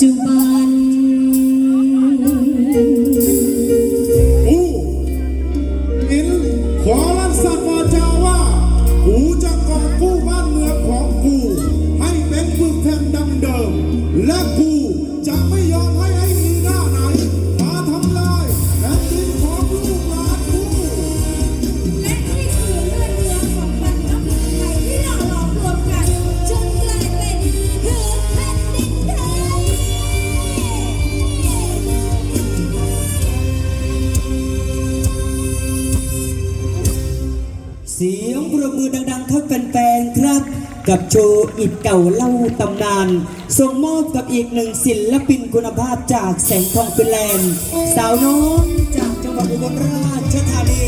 จุบัน อู้อินขอาลันสัตว์ เสียงปรบมือดังๆครับแฟนๆครับ กับโชว์อิดเก่าเล่าตำนาน ส่งมอบกับอีกหนึ่งศิลปินคุณภาพจากแสงทองฟินแลนด์ สาวน้องจากจังหวัดอุบลราชธานี